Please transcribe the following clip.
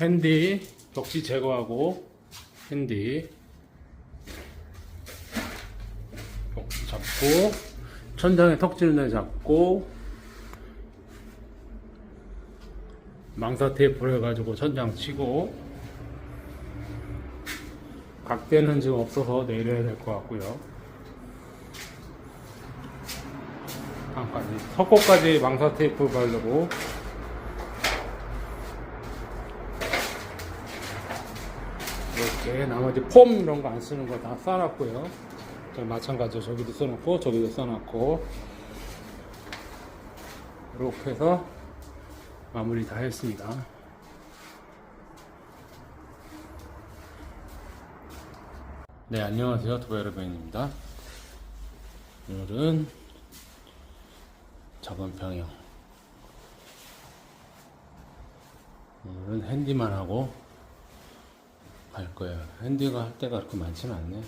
핸디 벽지 제거하고 핸디. 벽지 잡고 천장에 턱지는 잡고 망사 테이프를 해가지고 천장 치고 각대는 지금 없어서 내려야 될 것 같고요. 방까지. 석고까지 망사 테이프 바르고 이렇게 나머지 폼 이런 거 안 쓰는 거 다 써놨고요. 저 마찬가지로 저기도 써놓고 저기도 써놨고 이렇게 해서 마무리 다 했습니다. 네 안녕하세요 도베르벤입니다. 오늘은 저번 평형 오늘은 핸디만 하고 갈 거예요. 핸디가 할 때가 그렇게 많지는 않네.